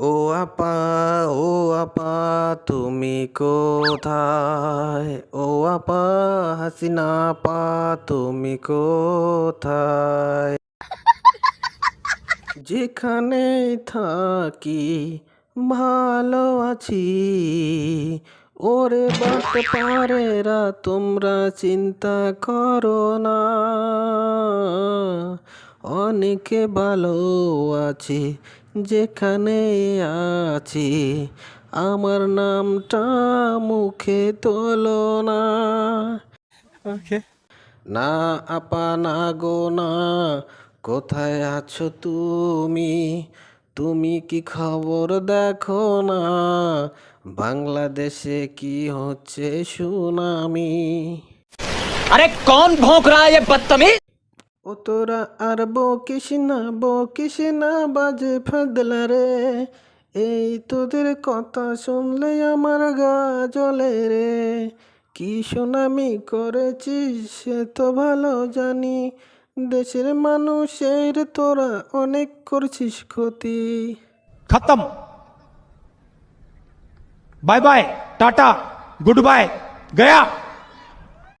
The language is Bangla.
ও আপা ও আপা তুমি কোথায়? ও আপা হাসিনা আপা তুমি কোথায়? যেখানে থাকি ভালো আছি। ওরে বাট পারেরা তোমরা চিন্তা করো না। অনেকে ভালো আছে যেখানে আছে। আমার নামটা মুখে তোলো না। না আপা না গো না। কোথায় আছো তুমি? তুমি কি খবর দেখো না? বাংলাদেশে কি হচ্ছে সুনামি? আরে কোন ভোঁক রা বদতমিজ? ও তোরা আর বো না বো না, বাজে ফাদলা রে। এই তোদের কথা শুনলে আমার গা জলে রে। কি সুনামি করেছিস, সে তো ভালো জানি। দেশের মানুষের তোরা অনেক করছিস ক্ষতি। খতম। Bye bye, tata, goodbye, Gaya.